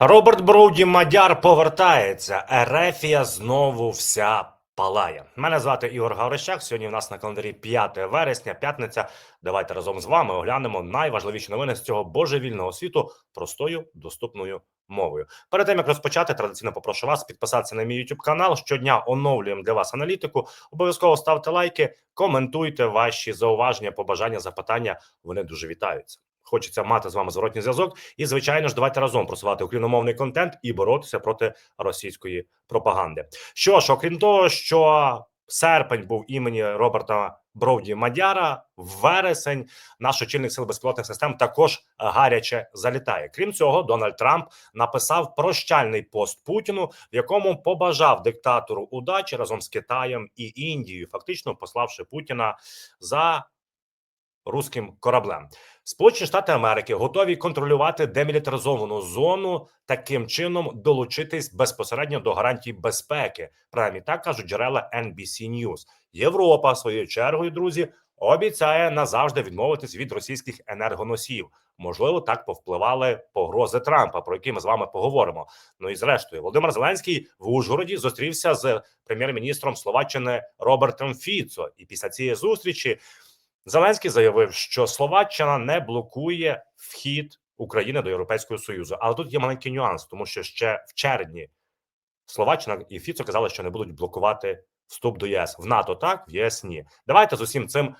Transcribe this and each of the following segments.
Роберт Броуді Мадяр повертається. Ерефія знову вся палає. Мене звати Ігор Гаврищак. Сьогодні в нас на календарі 5 вересня, п'ятниця. Давайте разом з вами оглянемо найважливіші новини з цього божевільного світу простою доступною мовою. Перед тим як розпочати, традиційно попрошу вас підписатися на мій YouTube канал. Щодня оновлюємо для вас аналітику. Обов'язково ставте лайки, коментуйте ваші зауваження, побажання, запитання. Вони дуже вітаються. Хочеться мати з вами зворотній зв'язок, і звичайно ж, давайте разом просувати україномовний контент і боротися проти російської пропаганди. Що ж, окрім того, що серпень був імені Роберта Броуді Мадяра, вересень наш очільник сил безпілотних систем також гаряче залітає. Крім цього, Дональд Трамп написав прощальний пост Путіну, в якому побажав диктатору удачі разом з Китаєм і Індією, фактично пославши Путіна за руським кораблем. Сполучені Штати Америки готові контролювати демілітаризовану зону, таким чином долучитись безпосередньо до гарантій безпеки. Принаймні так кажуть джерела NBC News. Європа своєю чергою, друзі, обіцяє назавжди відмовитись від російських енергоносіїв. Можливо, так повпливали погрози Трампа, про які ми з вами поговоримо. Ну і зрештою, Володимир Зеленський в Ужгороді зустрівся з прем'єр-міністром Словаччини Робертом Фіцо. І після цієї зустрічі Зеленський заявив, що Словаччина не блокує вхід України до Європейського Союзу. Але тут є маленький нюанс, тому що ще в червні Словаччина і Фіцо казали, що не будуть блокувати вступ до ЄС в НАТО. Так в ЄС ні. Давайте з усім цим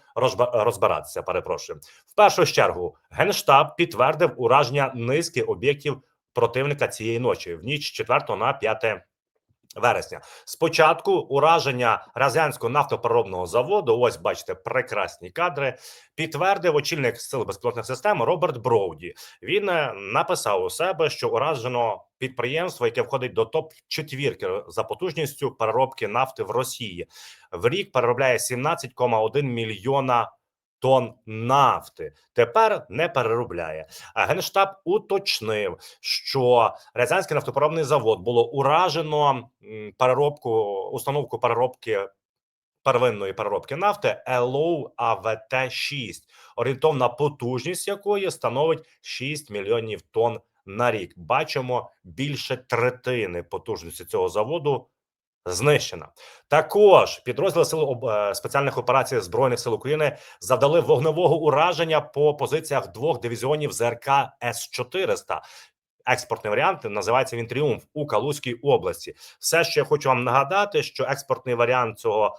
розбиратися. Перепрошую. В першу чергу генштаб підтвердив ураження низки об'єктів противника цієї ночі в ніч з 4 на 5 вересня. Спочатку ураження Разянського нафтопереробного заводу. Ось бачите, прекрасні кадри. Підтвердив очільник сил безпілотних систем Роберт Броуді. Він е, написав у себе, що уражено підприємство, яке входить до топ четвірки за потужністю переробки нафти в Росії. В рік переробляє 17,1 мільйона. Тонн нафти тепер не переробляє. А генштаб уточнив, що Рязанський нафтопереробний завод було уражено переробку установку переробки первинної переробки нафти ЕЛОУ АВТ 6 орієнтовна потужність якої становить 6 мільйонів тонн на рік. Бачимо більше третини потужності цього заводу. Знищена також підрозділи сил е, спеціальних операцій збройних сил України завдали вогневого ураження по позиціях двох дивізіонів ЗРК С 400 Експортний варіант називається він Тріумф у Калузькій області. Все, що я хочу вам нагадати, що експортний варіант цього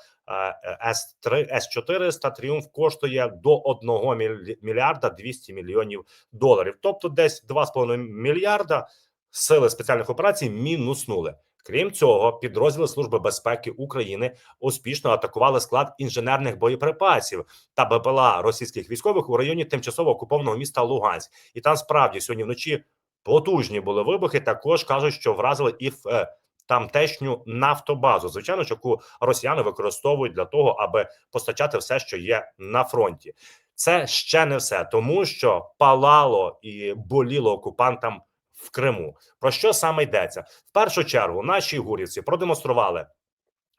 С 3 С 400 Тріумф коштує до 1 мільярда 200 мільйонів доларів. Тобто, десь 2,5 мільярда сили спеціальних операцій мінуснули. Крім цього, підрозділи Служби безпеки України успішно атакували склад інженерних боєприпасів та БПЛА російських військових у районі тимчасово окупованого міста Луганськ. І там справді сьогодні вночі потужні були вибухи. Також кажуть, що вразили і в е, тамтешню нафтобазу. Звичайно, яку росіяни використовують для того, аби постачати все, що є на фронті. Це ще не все, тому що палало і боліло окупантам в Криму. Про що саме йдеться? В першу чергу наші гурівці продемонстрували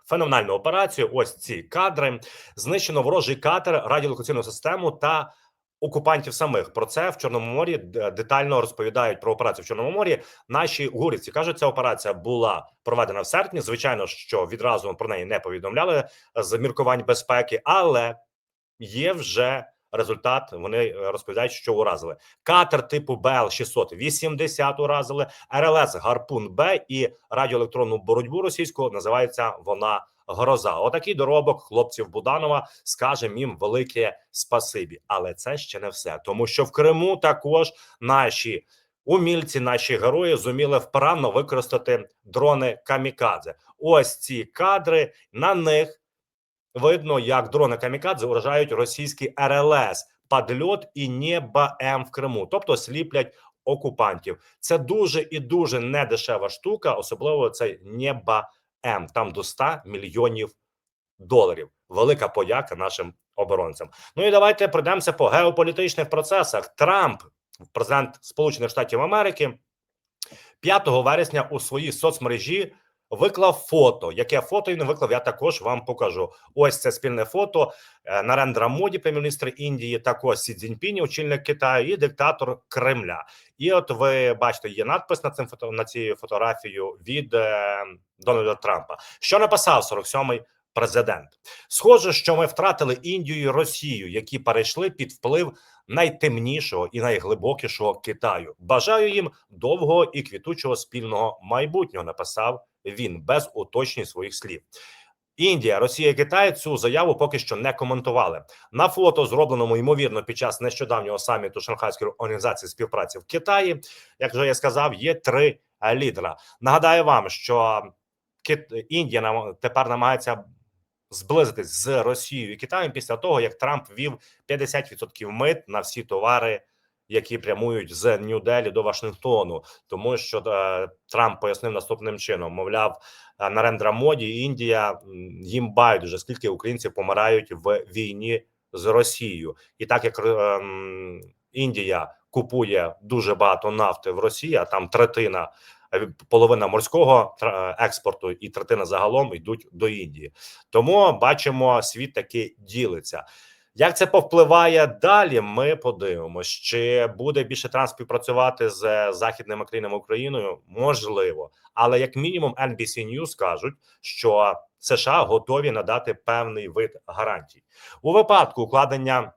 феноменальну операцію. Ось ці кадри знищено ворожий катер, радіолокаційну систему та окупантів самих. Про це в Чорному морі детально розповідають про операцію в Чорному морі. Наші гурівці кажуть, ця операція була проведена в серпні. Звичайно, що відразу про неї не повідомляли з міркувань безпеки, але є вже. Результат вони розповідають, що уразили катер типу БЛ 680 уразили, РЛС Гарпун Б і радіоелектронну боротьбу російську називається вона Гроза. Отакий доробок хлопців Буданова скажемо їм велике спасибі. Але це ще не все, тому що в Криму також наші умільці, наші герої зуміли вправно використати дрони камікадзе. Ось ці кадри на них видно, як дрони камікадзе уражають російський РЛС, падльот і Нєба М в Криму, тобто сліплять окупантів. Це дуже і дуже недешева штука, особливо цей Нєба М. Там до 100 мільйонів доларів. Велика подяка нашим оборонцям. Ну і давайте пройдемося по геополітичних процесах. Трамп, президент Сполучених Штатів Америки, 5 вересня у своїй соцмережі виклав фото. Яке фото він виклав? Я також вам покажу. Ось це спільне фото на Нарендра Моді, прем'єр-міністр Індії, також Сі Цзіньпіні, очільник Китаю, і диктатор Кремля. І от ви бачите, є надпис на цим фото на цією фотографією від е, Дональда Трампа. Що написав 47-й президент? Схоже, що ми втратили Індію і Росію, які перейшли під вплив найтемнішого і найглибокішого Китаю. Бажаю їм довгого і квітучого спільного майбутнього. Написав він без уточнень своїх слів. Індія, Росія Китай цю заяву поки що не коментували. На фото, зробленому ймовірно під час нещодавнього саміту Шанхайської організації співпраці в Китаї, як вже я сказав, є три лідера. Нагадаю вам, що Кит... Індія нам тепер намагається зблизитись з Росією і Китаєм після того, як Трамп ввів 50% мит на всі товари, які прямують з Нью-Делі до Вашингтону, тому що е, Трамп пояснив наступним чином: мовляв, е, Нарендра Моді, Індія їм байдуже, скільки українців помирають в війні з Росією, і так як ем, Індія купує дуже багато нафти в Росії, а там третина. Е, Половина морського експорту і третина загалом йдуть до Індії. Тому бачимо, світ таки ділиться. Як це повпливає далі? Ми подивимось, чи буде більше Трамп співпрацювати з західними країнами Україною? Можливо, але як мінімум NBC News кажуть, що США готові надати певний вид гарантій у випадку укладення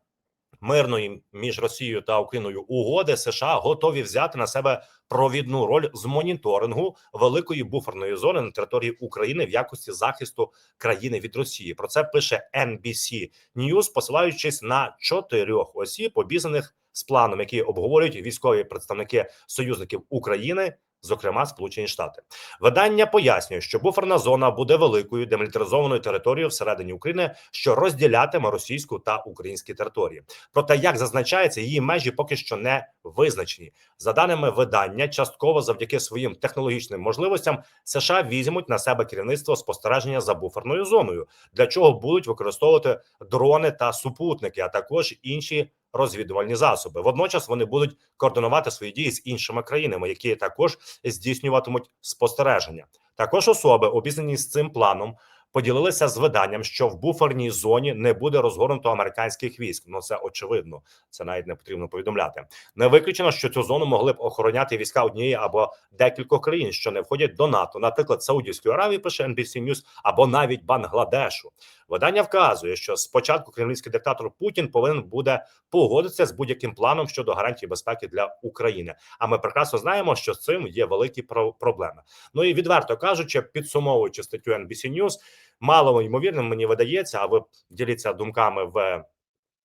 мирної між Росією та Україною угоди. США готові взяти на себе провідну роль з моніторингу великої буферної зони на території України в якості захисту країни від Росії. Про це пише NBC News, посилаючись на чотирьох осіб, обізнаних з планом, які обговорюють військові представники союзників України. Зокрема, Сполучені Штати видання пояснює, що буферна зона буде великою демілітаризованою територією всередині України, що розділятиме російську та українські території. Проте, як зазначається, її межі поки що не визначені. За даними видання, частково завдяки своїм технологічним можливостям США візьмуть на себе керівництво спостереження за буферною зоною, для чого будуть використовувати дрони та супутники, а також інші розвідувальні засоби. Водночас вони будуть координувати свої дії з іншими країнами, які також здійснюватимуть спостереження. Також особи, обізнані з цим планом, поділилися з виданням, що в буферній зоні не буде розгорнуто американських військ. Ну це очевидно, це навіть не потрібно повідомляти. Не виключено, що цю зону могли б охороняти війська однієї або декількох країн, що не входять до НАТО, наприклад, Саудівської Аравії, пише NBC News, або навіть Бангладешу. Видання вказує, що спочатку кремлівський диктатор Путін повинен буде погодитися з будь-яким планом щодо гарантії безпеки для України. А ми прекрасно знаємо, що з цим є великі про- проблеми. Ну і відверто кажучи, підсумовуючи статтю NBC News, мало ймовірним мені видається, а ви діліться думками в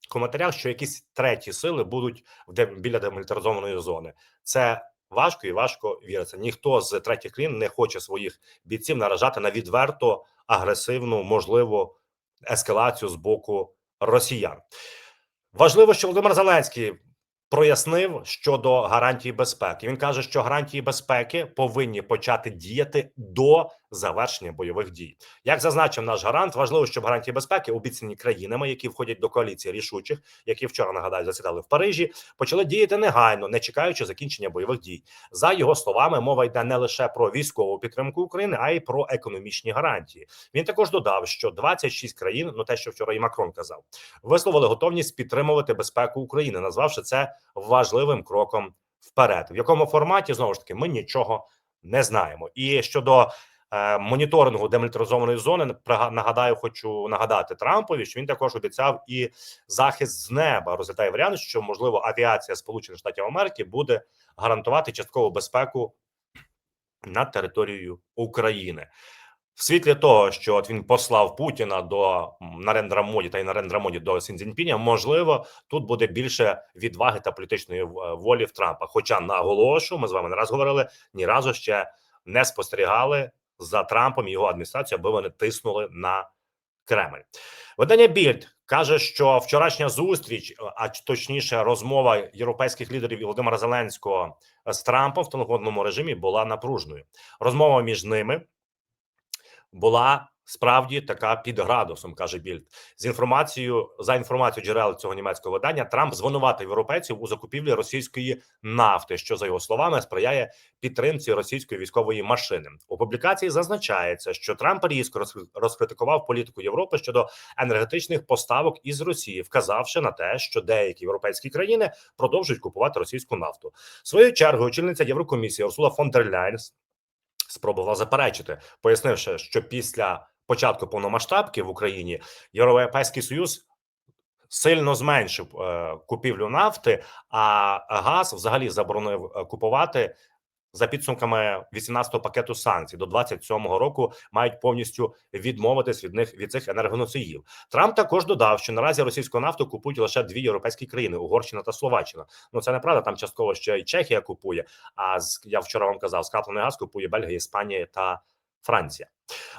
коментарях, що якісь треті сили будуть в де біля демілітаризованої зони. Це важко і важко віриться. Ніхто з третіх країн не хоче своїх бійців наражати на відверто агресивну, можливо, ескалацію з боку росіян. Важливо, що Володимир Зеленський прояснив щодо гарантії безпеки. Він каже, що гарантії безпеки повинні почати діяти до завершення бойових дій. Як зазначив наш гарант, важливо, щоб гарантії безпеки, обіцяні країнами, які входять до коаліції рішучих, які вчора нагадаю засідали в Парижі, почали діяти негайно, не чекаючи закінчення бойових дій. За його словами, мова йде не лише про військову підтримку України, а й про економічні гарантії. Він також додав, що 26 країн, ну те, що вчора і Макрон казав, висловили готовність підтримувати безпеку України, назвавши це важливим кроком вперед. В якому форматі знову ж таки ми нічого не знаємо. І щодо е, моніторингу демілітаризованої зони, нагадаю, хочу нагадати Трампові, що він також обіцяв і захист з неба. Розглядає варіант, що можливо авіація Сполучених Штатів Америки буде гарантувати часткову безпеку над територією України. В світлі того, що от він послав Путіна до Нарендра Моді та й Нарендра Моді до Сінзінпіня, можливо, тут буде більше відваги та політичної волі в Трампа. Хоча наголошу, ми з вами не раз говорили, ні разу ще не спостерігали за Трампом і його адміністрацією, аби вони тиснули на Кремль. Видання Більд каже, що вчорашня зустріч, а точніше, розмова європейських лідерів і Володимира Зеленського з Трампом в телефонному режимі була напружною. Розмова між ними була Справді така під градусом, каже Більд. З інформацією за інформацією джерел цього німецького видання, Трамп звинуватив європейців у закупівлі російської нафти, що за його словами сприяє підтримці російської військової машини. У публікації зазначається, що Трамп різко розкритикував політику Європи щодо енергетичних поставок із Росії, вказавши на те, що деякі європейські країни продовжують купувати російську нафту. Своєю чергою очільниця Єврокомісії Урсула фон дер Ляйн спробувала заперечити, пояснивши, що після початку повномасштабки в Україні Європейський Союз сильно зменшив е, купівлю нафти, а газ взагалі заборонив е, купувати. За підсумками 18-го пакету санкцій до 27-го року мають повністю відмовитись від них від цих енергоносіїв. Трамп також додав, що наразі російську нафту купують лише дві європейські країни Угорщина та Словаччина. Ну це неправда. Там частково ще й Чехія купує. А з я вчора вам казав, скраплений газ купує Бельгія, Іспанія та Франція.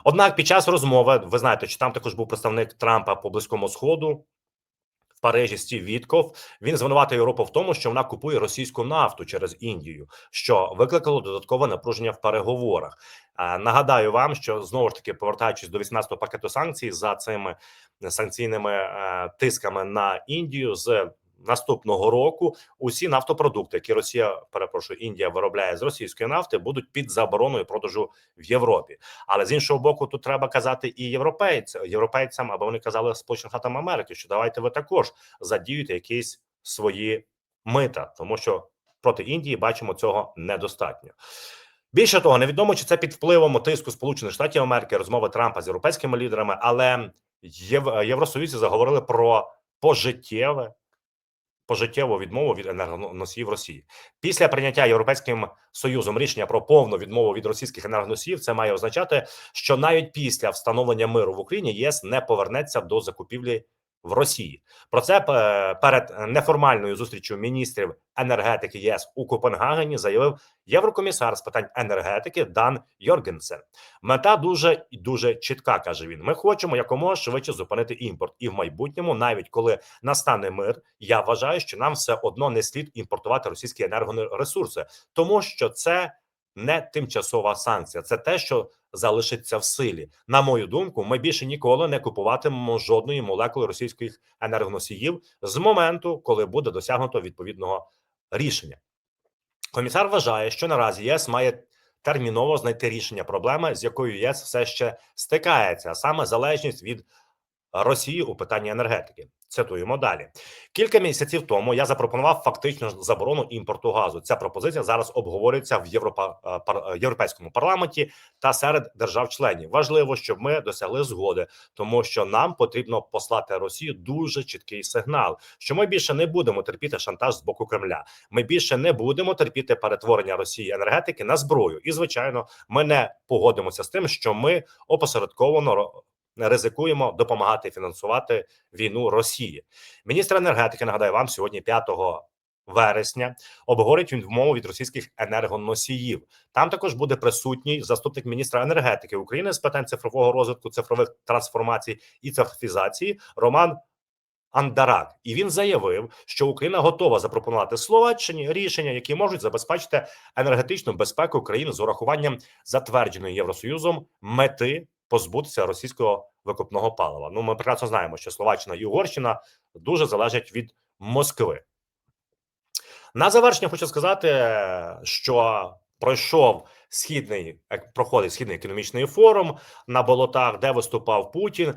Однак, під час розмови ви знаєте, що там також був представник Трампа по близькому сходу. В Парижі Стів Вітков він звинуватив Європу в тому, що вона купує російську нафту через Індію, що викликало додаткове напруження в переговорах. Нагадаю вам, що знову ж таки повертаючись до 18-го пакету санкцій за цими санкційними е, тисками на Індію з наступного року усі нафтопродукти, які Росія перепрошую, Індія виробляє з російської нафти, будуть під забороною продажу в Європі. Але з іншого боку, тут треба казати і європейцям, європейцям, аби вони казали Сполученим Штатам Америки, що давайте ви також задіюєте якісь свої мита, тому що проти Індії бачимо цього недостатньо. Більше того, невідомо чи це під впливом тиску Сполучених Штатів Америки, розмови Трампа з європейськими лідерами, але Єв... Євросоюзі заговорили про пожиттєве пожиттєву відмову від енергоносіїв Росії після прийняття Європейським Союзом рішення про повну відмову від російських енергоносіїв. Це має означати, що навіть після встановлення миру в Україні ЄС не повернеться до закупівлі в Росії. Про це е, перед неформальною зустрічю міністрів енергетики ЄС у Копенгагені заявив єврокомісар з питань енергетики Дан Йоргенсен. Мета дуже і дуже чітка, каже він. Ми хочемо якомога швидше зупинити імпорт, і в майбутньому, навіть коли настане мир, я вважаю, що нам все одно не слід імпортувати російські енергоресурси, тому що це не тимчасова санкція, це те, що залишиться в силі. На мою думку, ми більше ніколи не купуватимемо жодної молекули російських енергоносіїв з моменту, коли буде досягнуто відповідного рішення. Комісар вважає, що наразі ЄС має терміново знайти рішення проблеми, з якою ЄС все ще стикається, а саме залежність від Росії у питанні енергетики. Цитуємо далі. Кілька місяців тому я запропонував фактично заборону імпорту газу. Ця пропозиція зараз обговорюється в Європа е, е, європейському парламенті та серед держав-членів. Важливо, щоб ми досягли згоди, тому що нам потрібно послати Росію дуже чіткий сигнал, що ми більше не будемо терпіти шантаж з боку Кремля. Ми більше не будемо терпіти перетворення Росії енергетики на зброю. І звичайно, ми не погодимося з тим, що ми опосередковано ризикуємо допомагати фінансувати війну Росії. Міністр енергетики нагадаю вам сьогодні, 5 вересня, обговорить він вмову від російських енергоносіїв. Там також буде присутній заступник міністра енергетики України з питань цифрового розвитку, цифрових трансформацій і цифровізації Роман. Андарак, і він заявив, що Україна готова запропонувати Словаччині рішення, які можуть забезпечити енергетичну безпеку країни з урахуванням затвердженої Євросоюзом мети позбутися російського викопного палива. Ну, ми прекрасно знаємо, що Словаччина і Угорщина дуже залежать від Москви. На завершення хочу сказати, що пройшов східний ек- проходить східний економічний форум на болотах, де виступав Путін.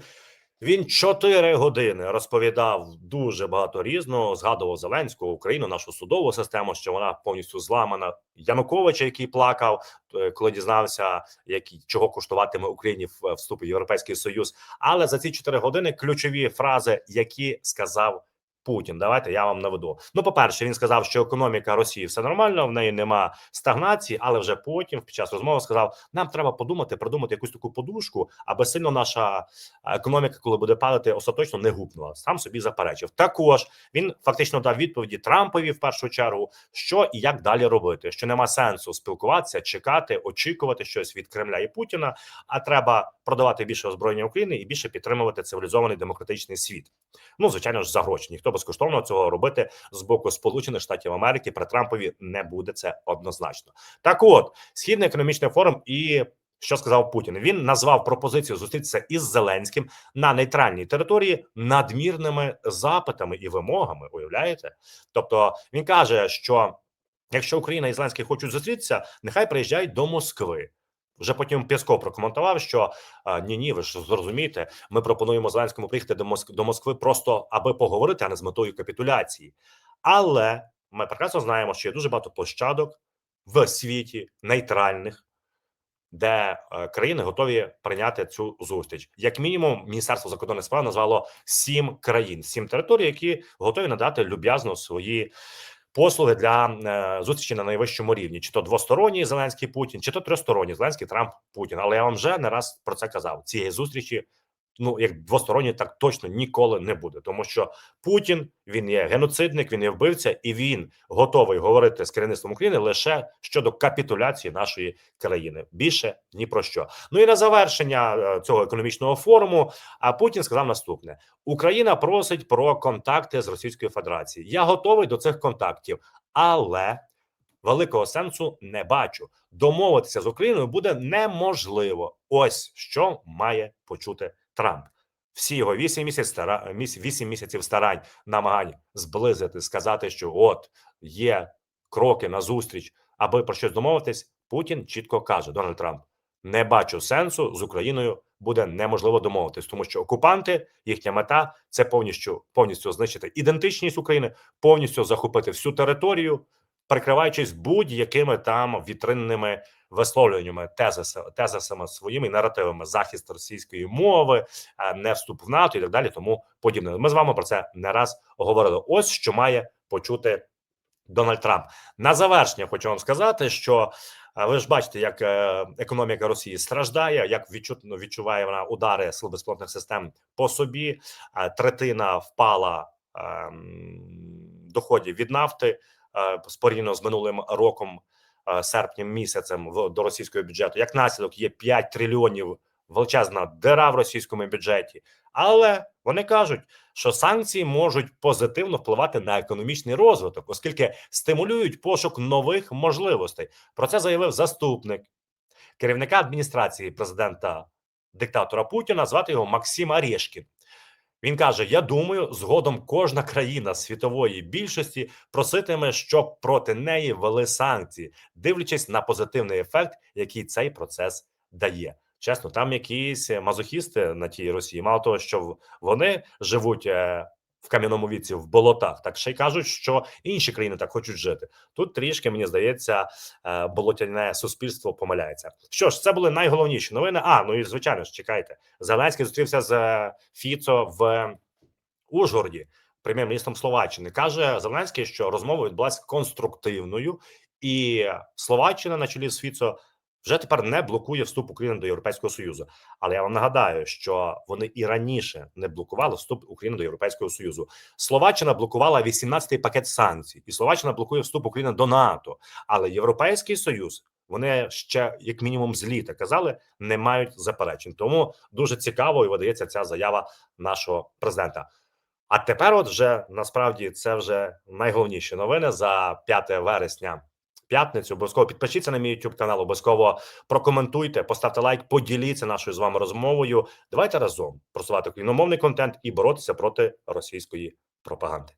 Він чотири години розповідав дуже багато різного. Згадував Зеленського, Україну, нашу судову систему, що вона повністю зламана. Януковича, який плакав, е, коли дізнався, які чого коштуватиме Україні в- вступ в Європейський Союз. Але за ці чотири години ключові фрази, які сказав Путін. Давайте я вам наведу. Ну, по перше, він сказав, що економіка Росії все нормально, в неї нема стагнації, але вже потім, під час розмови, сказав: нам треба подумати, придумати якусь таку подушку, аби сильно наша економіка, коли буде падати, остаточно не гупнула. Сам собі заперечив. Також він фактично дав відповіді Трампові в першу чергу, що і як далі робити. Що нема сенсу спілкуватися, чекати, очікувати щось від Кремля і Путіна. А треба продавати більше озброєння України і більше підтримувати цивілізований демократичний світ. Ну звичайно ж за гроші. Ніхто безкоштовно цього робити з боку Сполучених Штатів Америки при Трампові не буде це однозначно. Так, от східний економічний форум і Що сказав Путін? Він назвав пропозицію зустрітися із Зеленським на нейтральній території надмірними запитами і вимогами. Уявляєте? Тобто він каже, що якщо Україна і Зеленський хочуть зустрітися, нехай приїжджають до Москви. Вже потім Пєсков прокоментував, що ні, ні, ви ж зрозумієте, ми пропонуємо Зеленському приїхати до Моск до Москви просто аби поговорити, а не з метою капітуляції. Але ми прекрасно знаємо, що є дуже багато площадок в світі нейтральних, де е, країни готові прийняти цю зустріч. Як мінімум, Міністерство закордонних справ назвало сім країн, сім територій, які готові надати люб'язно свої послуги для е, зустрічі на найвищому рівні, чи то двосторонній Зеленський Путін, чи то тристоронній Зеленський Трамп Путін. Але я вам вже не раз про це казав. Цієї зустрічі, ну як двосторонні, так точно ніколи не буде, тому що Путін він є геноцидник, він є вбивця, і він готовий говорити з керівництвом України лише щодо капітуляції нашої країни. Більше ні про що. Ну і на завершення е, цього економічного форуму. А Путін сказав наступне: Україна просить про контакти з Російською Федерацією. Я готовий до цих контактів, але великого сенсу не бачу. Домовитися з Україною буде неможливо. Ось що має почути Трамп. Всі його вісім місяців стара вісім місяців старань намагань зблизити, сказати, що от є кроки на зустріч, аби про щось домовитись. Путін чітко каже: Дональд Трамп: не бачу сенсу з Україною буде неможливо домовитись, тому що окупанти їхня мета це повністю повністю знищити ідентичність України, повністю захопити всю територію, прикриваючись будь-якими там вітринними висловлюваннями, тезисами, тезисами своїми наративами, захист російської мови, не вступ в НАТО і так далі. Тому подібне. Ми з вами про це не раз говорили. Ось що має почути Дональд Трамп. На завершення хочу вам сказати, що ви ж бачите, як е, економіка Росії страждає, як відчутно відчуває вона удари сил безпілотних систем по собі. Третина впала ем, доходів від нафти спорівняно з минулим роком, серпнем місяцем в до російського бюджету. Як наслідок є 5 трильйонів величезна дира в російському бюджеті, але вони кажуть, що санкції можуть позитивно впливати на економічний розвиток, оскільки стимулюють пошук нових можливостей. Про це заявив заступник керівника адміністрації президента диктатора Путіна. Звати його Максим Орешкін. Він каже: Я думаю, згодом кожна країна світової більшості проситиме, щоб проти неї ввели санкції, дивлячись на позитивний ефект, який цей процес дає. Чесно, там якісь мазохісти на тій Росії, мало того, що вони живуть е, в кам'яному віці в болотах, так ще й кажуть, що інші країни так хочуть жити. Тут трішки мені здається, е, болотяне суспільство помиляється. Що ж, це були найголовніші новини. А ну і звичайно ж, чекайте, Зеленський зустрівся з е, Фіцо в Ужгороді, прем'єр-міністром Словаччини. каже Зеленський, що розмова відбулася конструктивною, і Словаччина на чолі з Фіцо вже тепер не блокує вступ України до Європейського Союзу. Але я вам нагадаю, що вони і раніше не блокували вступ України до Європейського Союзу. Словаччина блокувала 18-й пакет санкцій, і Словаччина блокує вступ України до НАТО. Але Європейський Союз вони ще як мінімум з літа казали, не мають заперечень. Тому дуже цікаво і видається ця заява нашого президента. А тепер, от вже насправді, це вже найголовніші новини за 5 вересня п'ятницю. Обов'язково підпишіться на мій YouTube канал, обов'язково прокоментуйте, поставте лайк, поділіться нашою з вами розмовою. Давайте разом просувати україномовний контент і боротися проти російської пропаганди.